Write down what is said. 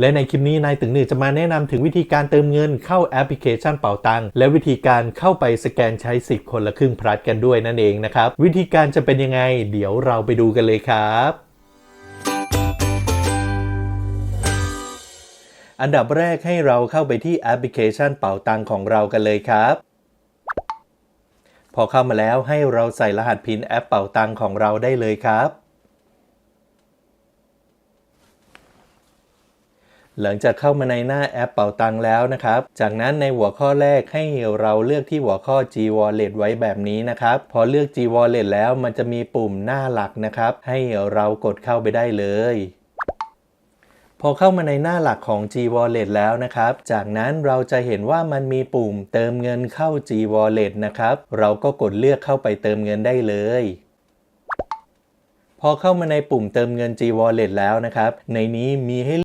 และในคลิปนี้นายตึงหนึ่งจะมาแนะนำถึงวิธีการเติมเงินเข้าแอปพลิเคชันเป๋าตังและวิธีการเข้าไปสแกนใช้สิทธิ์คนละครึ่งพลัดกันด้วยนั่นเองนะครับวิธีการจะเป็นยังไง เดี๋ยวเราไปดูกันเลยครับอันดับแรกให้เราเข้าไปที่แอปพลิเคชันเป๋าตังของเรากันเลยครับ พอเข้ามาแล้วให้เราใส่รหัสพินแอปเป๋าตังของเราได้เลยครับ หลังจากเข้ามาในหน้าแอปเป๋าตังแล้วนะครับ จากนั้นในหัวข้อแรกให้เราเลือกที่หัวข้อ G Wallet ไว้แบบนี้นะครับ พอเลือก G Wallet แล้วมันจะมีปุ่มหน้าหลักนะครับ ให้เรากดเข้าไปได้เลยพอเข้ามาในหน้าหลักของ G Wallet แล้วนะครับ จากนั้นเราจะเห็นว่ามันมีปุ่มเติมเงินเข้า G Wallet นะครับ เราก็กดเลือกเข้าไปเติมเงินได้เลย พอเข้ามาในปุ่มเติมเงิน G Wallet แล้วนะครับ ในนี้มีให้